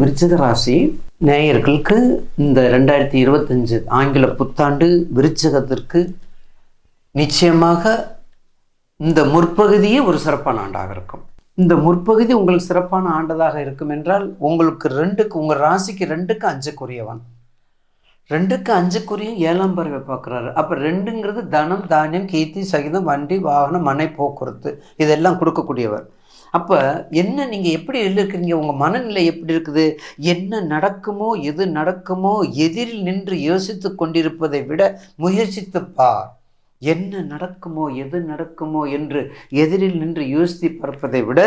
விருச்சிக ராசி நேயர்களுக்கு இந்த ரெண்டாயிரத்தி இருபத்தஞ்சு ஆங்கில புத்தாண்டு விருச்சிகத்திற்கு நிச்சயமாக இந்த முற்பகுதியே ஒரு சிறப்பான ஆண்டாக இருக்கும். இந்த முற்பகுதி உங்களுக்கு சிறப்பான ஆண்டதாக இருக்கும் என்றால் உங்களுக்கு ரெண்டுக்கு உங்கள் ராசிக்கு ரெண்டுக்கு அஞ்சுக்குரியவன். ரெண்டுக்கு அஞ்சுக்குரிய ஏழாம் பறவை பார்க்குறாரு. அப்போ ரெண்டுங்கிறது தனம் தானியம் கீர்த்தி சகிதம் வண்டி வாகனம் மனை போக்குவரத்து இதெல்லாம் கொடுக்கக்கூடியவர். அப்போ என்ன நீங்கள் எப்படி இருக்கிறீங்க உங்கள் மனநிலை எப்படி இருக்குது? என்ன நடக்குமோ எது நடக்குமோ எதிரில் நின்று யோசித்து கொண்டிருப்பதை விட முயற்சித்து பார். என்ன நடக்குமோ எது நடக்குமோ என்று எதிரில் நின்று யோசித்து பார்ப்பதை விட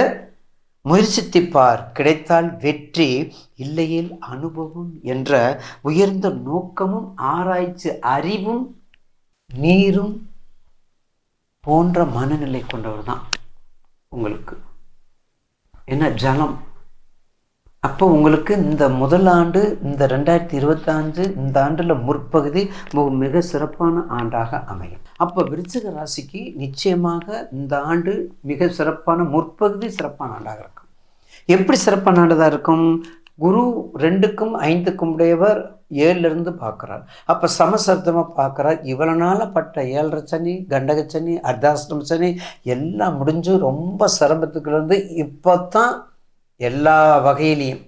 முயற்சித்து பார். கிடைத்தால் வெற்றி இல்லையில் அனுபவம் என்ற உயர்ந்த நோக்கமும் ஆராய்ச்சி அறிவும் நீரும் போன்ற மனநிலை கொண்டவர் தான் உங்களுக்கு. என்ன ஜலம்? அப்போ உங்களுக்கு இந்த முதல் ஆண்டு இந்த ரெண்டாயிரத்தி இருபத்தாஞ்சு இந்த ஆண்டில் முற்பகுதி மிக சிறப்பான ஆண்டாக அமையும். அப்போ விருச்சிக ராசிக்கு நிச்சயமாக இந்த ஆண்டு மிக சிறப்பான முற்பகுதி சிறப்பான ஆண்டாக இருக்கும். எப்படி சிறப்பான ஆண்டதாக இருக்கும்? குரு ரெண்டுக்கும் ஐந்துக்கும் உடையவர் ஏழுலேருந்து பார்க்குறார். அப்போ சமசப்தமாக பார்க்குறார் இவ்வளோ நாள் பட்ட ஏழரை சனி கண்டக சனி அர்த்தாஷ்டம சனி எல்லாம் முடிஞ்சு ரொம்ப சிரமத்துக்குலேருந்து இப்போ தான் எல்லா வகையிலையும்.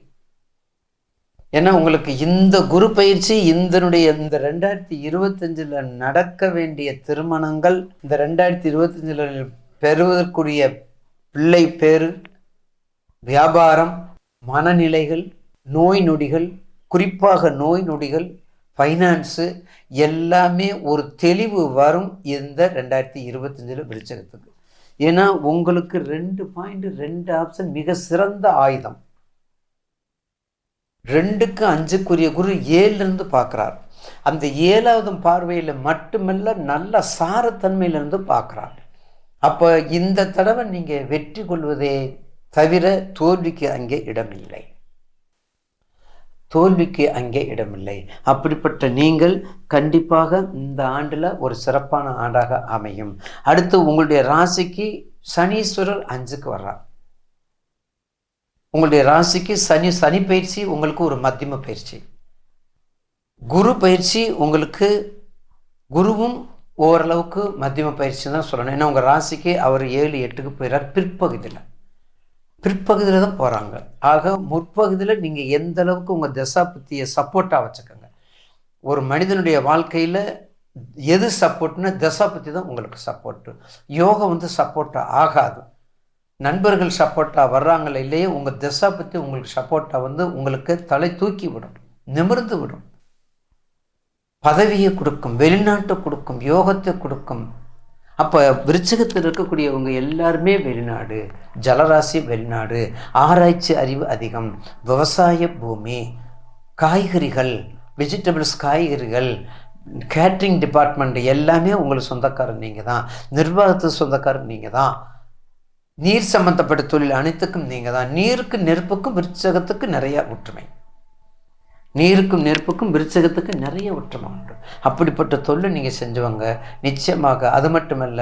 ஏன்னா உங்களுக்கு இந்த குரு பயிற்சி இந்தனுடைய இந்த ரெண்டாயிரத்தி இருபத்தஞ்சில் நடக்க வேண்டிய திருமணங்கள் இந்த ரெண்டாயிரத்தி இருபத்தஞ்சில் பெறுவதற்குரிய பிள்ளை பேர் வியாபாரம் மனநிலைகள் நோய் நொடிகள் குறிப்பாக நோய் நொடிகள் ஃபைனான்ஸு எல்லாமே ஒரு தெளிவு வரும் இந்த ரெண்டாயிரத்தி இருபத்தஞ்சில் விருச்சகத்துக்கு ஏன்னா உங்களுக்கு ரெண்டு பாயிண்ட் ரெண்டு ஆப்ஷன் மிக சிறந்த ஆயுதம். ரெண்டுக்கு அஞ்சுக்குரிய குரு ஏழுலேருந்து பார்க்குறார். அந்த ஏழாவது பார்வையில் மட்டுமல்ல நல்ல சாரத்தன்மையிலிருந்து பார்க்குறார். அப்போ இந்த தடவை நீங்கள் வெற்றி கொள்வதே தவிர தோல்விக்கு அங்கே இடமில்லை. தோல்விக்கு அங்கே இடமில்லை. அப்படிப்பட்ட நீங்கள் கண்டிப்பாக இந்த ஆண்டில் ஒரு சிறப்பான ஆண்டாக அமையும். அடுத்து உங்களுடைய ராசிக்கு சனீஸ்வரர் அஞ்சுக்கு வர்றார். உங்களுடைய ராசிக்கு சனி சனி பயிற்சி உங்களுக்கு ஒரு மத்தியம பயிற்சி. குரு பயிற்சி உங்களுக்கு குருவும் ஓரளவுக்கு மத்தியம பயிற்சி தான் சொல்லணும். ஏன்னா உங்கள் ராசிக்கு அவர் ஏழு எட்டுக்கு போயிடார் பிற்பகுதியில். பிற்பகுதியில் தான் போகிறாங்க ஆக முற்பகுதியில் நீங்கள் எந்த அளவுக்கு உங்கள் தசாபுத்தியை சப்போர்ட்டாக வச்சுக்கோங்க. ஒரு மனிதனுடைய வாழ்க்கையில் எது சப்போர்ட்னா தசாபுத்தி தான் உங்களுக்கு சப்போர்ட்டு யோகம் வந்து சப்போர்ட்டாக ஆகாது. நண்பர்கள் சப்போர்ட்டாக வர்றாங்களே இல்லையே உங்கள் தசாபுத்தி உங்களுக்கு சப்போர்ட்டாக வந்து உங்களுக்கு தலை தூக்கி விடும் நிமிர்ந்து விடும். பதவியை கொடுக்கும் வெளிநாட்டை கொடுக்கும் யோகத்தை கொடுக்கும் அப்போ விருச்சகத்தில் இருக்கக்கூடியவங்க எல்லாருமே வெளிநாடு ஜலராசி வெளிநாடு ஆராய்ச்சி அறிவு அதிகம் விவசாய பூமி காய்கறிகள் வெஜிடபிள்ஸ் காய்கறிகள் கேட்ரிங் டிபார்ட்மெண்ட் எல்லாமே உங்களுக்கு சொந்தக்காரர் நீங்கள் தான் நிர்வாகத்துக்கு சொந்தக்காரர் நீங்கள் தான் நீர் சம்பந்தப்பட்ட தொழில் அனைத்துக்கும் நீங்கள் தான் நீருக்கு நெருப்புக்கும் விருச்சகத்துக்கு நிறையா ஒற்றுமை. நீருக்கும் நெருப்புக்கும் விருச்சகத்துக்கு நிறைய ஒற்றுமை உண்டு. அப்படிப்பட்ட தொழிலை நீங்கள் செஞ்சவங்க. நிச்சயமாக அது மட்டுமல்ல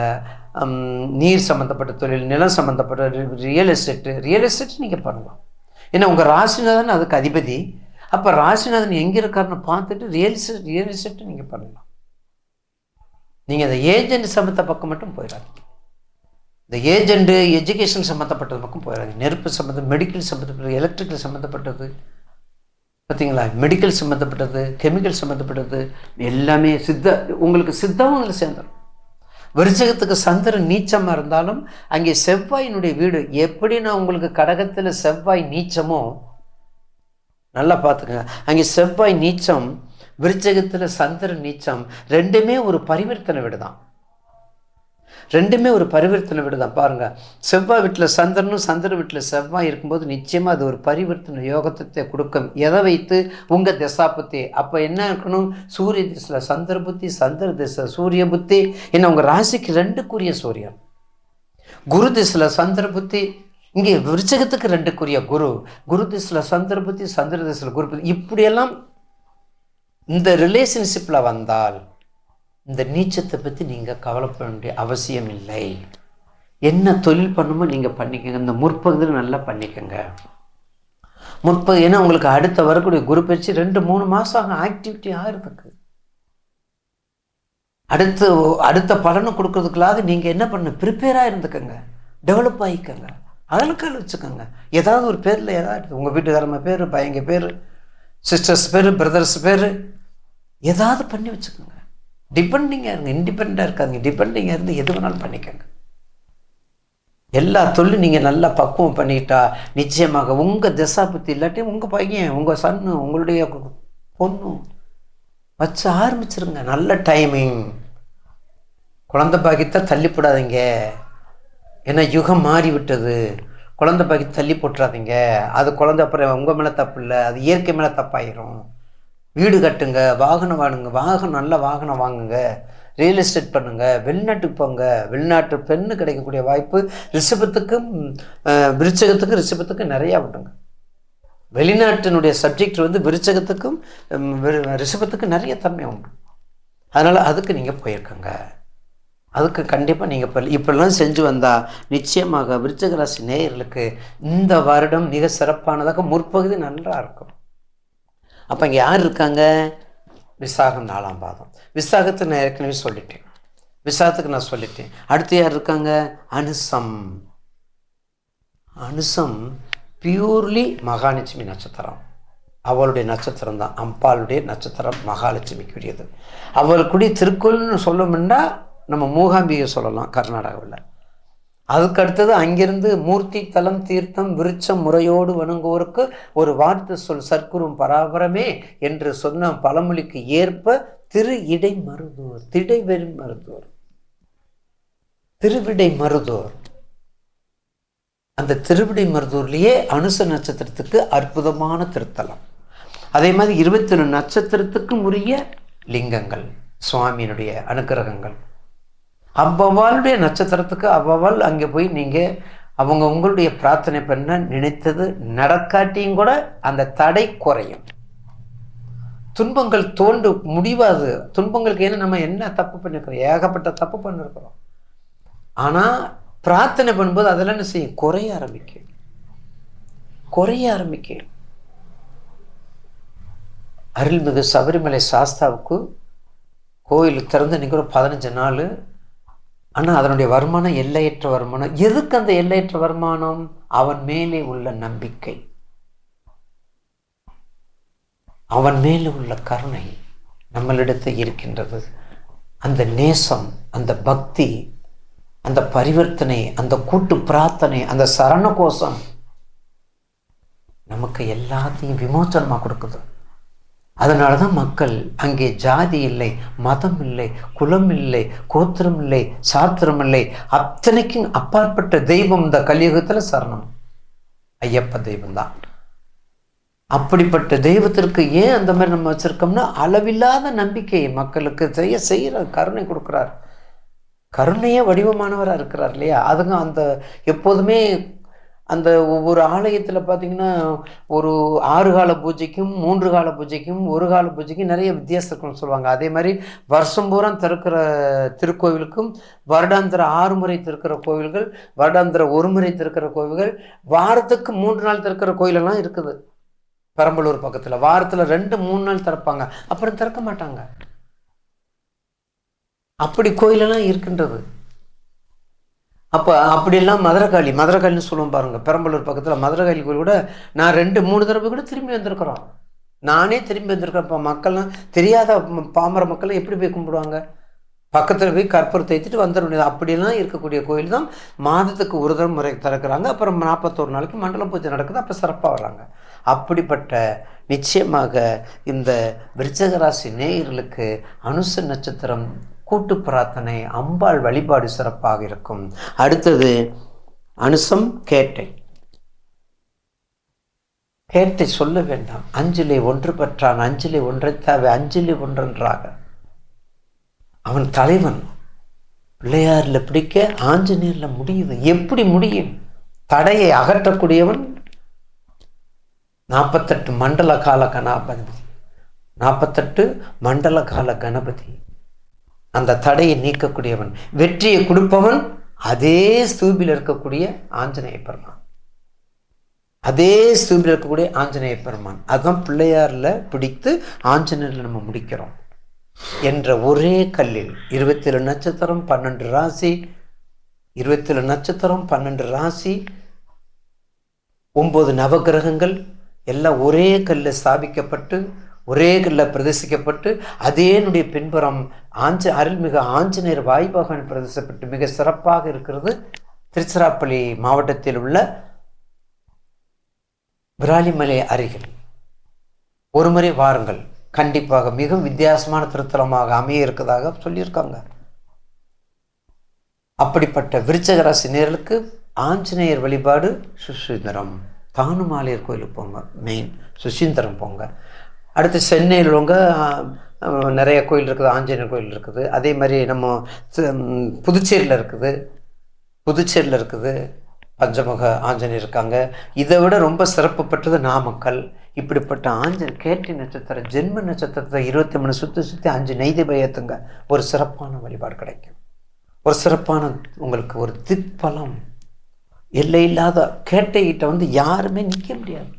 நீர் சம்மந்தப்பட்ட தொழில் நிலம் சம்மந்தப்பட்ட ரியல் எஸ்டேட்டு ரியல் எஸ்டேட் நீங்கள் பண்ணலாம். ஏன்னா உங்கள் ராசிநாதன் அதுக்கு அதிபதி. அப்போ ராசிநாதன் எங்கே இருக்காருன்னு பார்த்துட்டு ரியல் எஸ்டேட் ரியல் எஸ்டேட்டு நீங்கள் பண்ணலாம். நீங்கள் அந்த ஏஜென்ட் சம்மந்த பக்கம் மட்டும் போயிடாதீங்க. இந்த ஏஜெண்ட்டு எஜுகேஷன் சம்மந்தப்பட்டது பக்கம் போயிடாதீங்க. நெருப்பு சம்மந்தம் மெடிக்கல் சம்மந்தப்பட்டது எலக்ட்ரிக்கல் சம்மந்தப்பட்டது பார்த்தீங்களா மெடிக்கல் சம்மந்தப்பட்டது கெமிக்கல் சம்மந்தப்பட்டது எல்லாமே சித்த உங்களுக்கு சித்தமும் அதில் சேர்ந்துடும் விருச்சகத்துக்கு சந்திரன் நீச்சமாக இருந்தாலும் அங்கே செவ்வாயினுடைய வீடு எப்படி நான் உங்களுக்கு கடகத்தில் செவ்வாய் நீச்சமோ நல்லா பார்த்துக்கங்க. அங்கே செவ்வாய் நீச்சம் விருச்சகத்தில் சந்திரன் நீச்சம் ரெண்டுமே ஒரு பரிவர்த்தனை வீடு தான் ரெண்டுமே ஒரு பரிவர்த்தனை வீடு தான். பாருங்கள் செவ்வாய் வீட்டில் சந்திரனும் சந்திர வீட்டில் செவ்வாய் இருக்கும்போது நிச்சயமாக அது ஒரு பரிவர்த்தனை யோகத்தை கொடுக்கும். எதை வைத்து? உங்கள் தசாபுத்தி அப்போ என்ன இருக்கணும்? சூரிய திசையில் சந்திர புத்தி சந்திர திசை சூரிய புத்தி. என்ன உங்கள் ராசிக்கு ரெண்டுக்குரிய சூரியன். குரு திசையில் சந்திர புத்தி. இங்கே விருச்சகத்துக்கு ரெண்டுக்குரிய குரு. குரு திசையில் சந்திர புத்தி சந்திர திசையில் குரு புத்தி. இப்படியெல்லாம் இந்த ரிலேஷன்ஷிப்பில் வந்தால் இந்த நீச்சத்தை பற்றி நீங்கள் கவலைப்பட வேண்டிய அவசியம் இல்லை. என்ன தொழில் பண்ணுமோ நீங்கள் பண்ணிக்கோங்க. இந்த முற்பகுதியில் நல்லா பண்ணிக்கோங்க. முற்பகுதி ஏன்னா உங்களுக்கு அடுத்த வரக்கூடிய குரு பயிற்சி ரெண்டு மூணு மாதம் ஆகும் ஆக்டிவிட்டி ஆகிறதுக்கு. அடுத்து அடுத்த பலனை கொடுக்கறதுக்குள்ளாக நீங்கள் என்ன பண்ண ப்ரிப்பேராக இருந்துக்கோங்க. டெவலப் ஆகிக்கோங்க அகலக்கால் வச்சுக்கோங்க. ஏதாவது ஒரு பேரில் ஏதாவது உங்கள் வீட்டுக்காரம்ம பேர் பையங்க பேர் சிஸ்டர்ஸ் பேர் பிரதர்ஸ் பேர் ஏதாவது பண்ணி வச்சுக்கோங்க. டிபெண்டிங்காக இருங்க இண்டிபெண்ட்டாக இருக்காங்க டிபெண்டிங்காக இருந்து எது வேணாலும் பண்ணிக்கோங்க. எல்லா தொழிலும் நீங்கள் நல்லா பக்குவம் பண்ணிட்டா நிச்சயமாக உங்கள் திசா புத்தி இல்லாட்டி உங்கள் பையன் உங்கள் சன்னு உங்களுடைய பொண்ணு வச்சு ஆரம்பிச்சிருங்க. நல்ல டைமிங் குழந்தை பாக்கியத்தை தள்ளிப்படாதீங்க ஏன்னா யுகம் மாறி விட்டது குழந்தை பாக்கி தள்ளி போட்டுறாதீங்க. அது குழந்தை அப்புறம் உங்கள் மேலே தப்பு இல்லை. அது இயற்கை மேலே தப்பாயிரும். வீடு கட்டுங்க வாகனம் வாங்குங்க வாகனம் நல்ல வாகனம் வாங்குங்க ரியல் எஸ்டேட் பண்ணுங்க வெளிநாட்டுக்கு போங்க வெளிநாட்டு பெண்ணு கிடைக்கக்கூடிய வாய்ப்பு ரிஷபத்துக்கும் விருச்சகத்துக்கும் ரிஷபத்துக்கும் நிறையா உண்டுங்க. வெளிநாட்டினுடைய சப்ஜெக்ட் வந்து விருச்சகத்துக்கும் ரிஷபத்துக்கும் நிறைய தன்மை உண்டு. அதனால் அதுக்கு நீங்கள் போயிருக்கங்க. அதுக்கு கண்டிப்பாக நீங்கள் இப்போ இப்படிலாம் செஞ்சு வந்தால் நிச்சயமாக விருச்சக ராசி நேயர்களுக்கு இந்த வருடம் மிக சிறப்பானதாக முற்பகுதி நல்லா இருக்கும். அப்போ இங்கே யார் இருக்காங்க? விசாகம் நாலாம் பாதம். விசாகத்தை நான் ஏற்கனவே சொல்லிட்டேன். விசாகத்துக்கு நான் சொல்லிட்டேன். அடுத்து யார் இருக்காங்க? அனுசம். அனுசம் பியூர்லி மகாலட்சுமி நட்சத்திரம். அவளுடைய நட்சத்திரம் தான். அம்பாளுடைய நட்சத்திரம் மகாலட்சுமிக்குரியது. அவளுக்குடி திருக்குறள்னு சொல்லணும்னா நம்ம மூகாம்பிகை சொல்லலாம் கர்நாடகாவில். அதுக்கு அடுத்தது அங்கிருந்து மூர்த்தி தலம் தீர்த்தம் விருட்சம் முறையோடு வணங்குவோருக்கு ஒரு வார்த்தை சொல் சர்க்குரும் பராபரமே என்று சொன்ன பழமொழிக்கு ஏற்ப திரு இடை மருதூர் திடைவெறி மருதூர் திருவிடை மருதூர் அந்த திருவிடை மருதூர்லேயே அனுச நட்சத்திரத்துக்கு அற்புதமான திருத்தலம். அதே மாதிரி இருபத்தி ஒன்று நட்சத்திரத்துக்கும் உரிய லிங்கங்கள் சுவாமியினுடைய அனுக்கிரகங்கள். அவ்வவாளுடைய நட்சத்திரத்துக்கு அவ்வவாள் அங்கே போய் நீங்கள் அவங்க உங்களுடைய பிரார்த்தனை பண்ண நினைத்தது நடக்காட்டியும் கூட அந்த தடை குறையும். துன்பங்கள் தோண்டு முடிவாது. துன்பங்களுக்கு ஏன்னா நம்ம என்ன தப்பு பண்ணிருக்கிறோம்? ஏகப்பட்ட தப்பு பண்ணிருக்கிறோம். ஆனால் பிரார்த்தனை பண்ணும்போது அதெல்லாம் என்ன செய்யும்? குறைய ஆரம்பிக்கும். குறைய ஆரம்பிக்கும். அருள்மிகு சபரிமலை சாஸ்தாவுக்கு கோயில் திறந்து இன்னைக்கு ஒரு பதினஞ்சு நாள் ஆனால் அதனுடைய வருமானம் எல்லையற்ற வருமானம். எதுக்கு அந்த எல்லையற்ற வருமானம்? அவன் மேலே உள்ள நம்பிக்கை. அவன் மேலே உள்ள கருணை நம்மளிடத்தில் இருக்கின்றது. அந்த நேசம் அந்த பக்தி அந்த பரிவர்த்தனை அந்த கூட்டு பிரார்த்தனை அந்த சரண கோஷம் நமக்கு எல்லாத்தையும் விமோச்சனமாக கொடுக்குது. அதனால தான் மக்கள் அங்கே ஜாதி இல்லை மதம் இல்லை குலம் இல்லை கோத்திரம் இல்லை சாத்திரம் இல்லை. அத்தனைக்கும் அப்பாற்பட்ட தெய்வம் இந்த கலியுகத்தில் சரணம். ஐயப்ப தெய்வம் தான் அப்படிப்பட்ட தெய்வத்திற்கு ஏன் அந்த மாதிரி நம்ம வச்சிருக்கோம்னா அளவில்லாத நம்பிக்கை மக்களுக்கு செய்ய செய்கிற கருணை கொடுக்குறார். கருணையே வடிவமானவராக இருக்கிறார் இல்லையா? அதுங்க அந்த எப்போதுமே அந்த ஒவ்வொரு ஆலயத்தில் பார்த்தீங்கன்னா ஒரு ஆறு கால பூஜைக்கும் மூன்று கால பூஜைக்கும் ஒரு கால பூஜைக்கும் நிறைய வித்தியாசங்கள்னு சொல்லுவாங்க. அதே மாதிரி வருஷம் பூரா திறக்கிற திருக்கோவிலுக்கும் வருடாந்திர ஆறு முறை திறக்கிற கோவில்கள் வருடாந்திர ஒரு முறை திறக்கிற கோவில்கள் வாரத்துக்கு மூன்று நாள் திறக்கிற கோயிலெல்லாம் இருக்குது. பெரம்பலூர் பக்கத்தில். வாரத்தில் ரெண்டு மூணு நாள் திறப்பாங்க. அப்புறம் திறக்க மாட்டாங்க. அப்படி கோயிலெல்லாம் இருக்கின்றது. அப்போ அப்படியெல்லாம் மதுரகாளி மதுரகாளின்னு சொல்லுவோம் பாருங்கள் பெரம்பலூர் பக்கத்தில் மதுரகாளி கோயில் கூட நான் ரெண்டு மூணு தடவை கூட திரும்பி வந்திருக்கிறோம். நானே திரும்பி வந்திருக்கிறேன் இப்போ மக்கள்லாம் தெரியாத பாமர மக்கள்லாம் எப்படி போய் கும்பிடுவாங்க? பக்கத்தில் போய் கற்பூரம் தேய்ச்சிட்டு வந்துட முடியாது அப்படிலாம் இருக்கக்கூடிய கோயில் தான் மாதத்துக்கு ஒரு தடவை முறை திறக்கிறாங்க. அப்புறம் நாற்பத்தோரு நாளைக்கு மண்டல பூஜை நடக்குது. அப்போ சிறப்பாக வர்றாங்க. அப்படிப்பட்ட நிச்சயமாக இந்த விருச்சகராசி நேயர்களுக்கு அனுச நட்சத்திரம் கூட்டு பிரார்த்தனை அம்பாள் வழிபாடு சிறப்பாக இருக்கும். அடுத்தது அனுசம் கேட்டை. கேட்டை சொல்ல வேண்டாம். அஞ்சிலே ஒன்று பெற்றான் அஞ்சிலே ஒன்றை தேவை அஞ்சிலே ஒன்றென்றாக. அவன் தலைவன். பிள்ளையாரில் பிடிக்க ஆஞ்சநேயரில் முடியுது. எப்படி முடியும்? தடையை அகற்றக்கூடியவன் நாற்பத்தெட்டு மண்டல கால கணபதி. நாற்பத்தெட்டு மண்டல கால கணபதி. அந்த தடையை நீக்கக்கூடியவன் வெற்றியை கொடுப்பவன் அதே ஸ்தூபில் இருக்கக்கூடிய ஆஞ்சநேய பெருமான். அதே ஸ்தூபில் இருக்கக்கூடிய ஆஞ்சநேய பெருமான். அதுதான் பிள்ளையாரில் பிடித்து ஆஞ்சநேயரில் நம்ம முடிக்கிறோம். என்ற ஒரே கல்லில் இருபத்தி ஏழு நட்சத்திரம் பன்னெண்டு ராசி இருபத்தி ஏழு நட்சத்திரம் பன்னெண்டு ராசி ஒன்பது நவகிரகங்கள் எல்லாம் ஒரே கல்லில் ஸ்தாபிக்கப்பட்டு ஒரே கல்லில் பிரதர்சிக்கப்பட்டு அதேனுடைய பின்புறம் ஆஞ்ச அருள்மிகு ஆஞ்சநேயர் வாய்பகவன் பிரதேசப்பட்டு மிக சிறப்பாக இருக்கிறது. திருச்சிராப்பள்ளி மாவட்டத்தில் உள்ள விராலிமலை அருகில். ஒருமுறை வாருங்கள். கண்டிப்பாக மிகவும் வித்தியாசமான திருத்தலமாக அமைய இருக்கதாக சொல்லியிருக்காங்க. அப்படிப்பட்ட விருச்சகராசி நேர்களுக்கு ஆஞ்சநேயர் வழிபாடு சுசீந்திரம். தானுமாலையர் கோயிலுக்கு போங்க. மெயின் சுசீந்திரம் போங்க. அடுத்து சென்னையில் உள்ளவங்க நிறைய கோயில் இருக்குது ஆஞ்சநேயர் கோயில் இருக்குது. அதே மாதிரி நம்ம புதுச்சேரியில் இருக்குது. புதுச்சேரியில் இருக்குது. பஞ்சமுக ஆஞ்சநேயர் இருக்காங்க. இதை விட ரொம்ப சிறப்பு பெற்றது நாமக்கல். இப்படிப்பட்ட ஆஞ்சன் கேட்டி நட்சத்திரம் ஜென்ம நட்சத்திரத்தை இருபத்தி மூணு சுற்றி சுற்றி அஞ்சு நெய்தி பயத்துங்க ஒரு சிறப்பான வழிபாடு கிடைக்கும். ஒரு சிறப்பான உங்களுக்கு ஒரு திக்பலம். எல்லை இல்லாத கேட்டைகிட்ட வந்து யாருமே நிற்க முடியாது.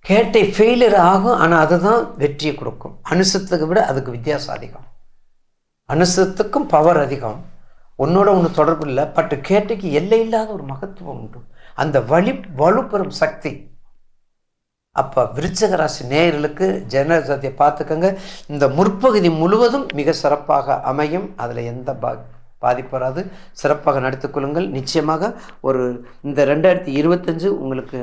கேட்டை ஃபெயிலியர் ஆகும் ஆனால் அதுதான் வெற்றியை கொடுக்கும். அனுசத்துக்கு விட அதுக்கு வித்தியாசம் அதிகம். அனுசத்துக்கும் பவர் அதிகம். உன்னோட ஒன்று தொடர்பு இல்லை பட் கேட்டைக்கு எல்லை இல்லாத ஒரு மகத்துவம் உண்டு. அந்த வலி வலுப்பெறும் சக்தி. அப்போ விருச்சக ராசி நேயர்களுக்கு ஜனசதியை பார்த்துக்கோங்க. இந்த முற்பகுதி முழுவதும் மிக சிறப்பாக அமையும். அதில் எந்த பா பாதிப்பு வராது சிறப்பாக நடத்திக்கொள்ளுங்கள் நிச்சயமாக ஒரு இந்த ரெண்டாயிரத்தி இருபத்தஞ்சு உங்களுக்கு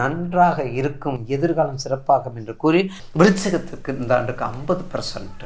நன்றாக இருக்கும். எதிர்காலம் சிறப்பாகும் என்று கூறி விருச்சகத்துக்கு இந்த ஆண்டுக்கு ஐம்பது பர்சன்ட்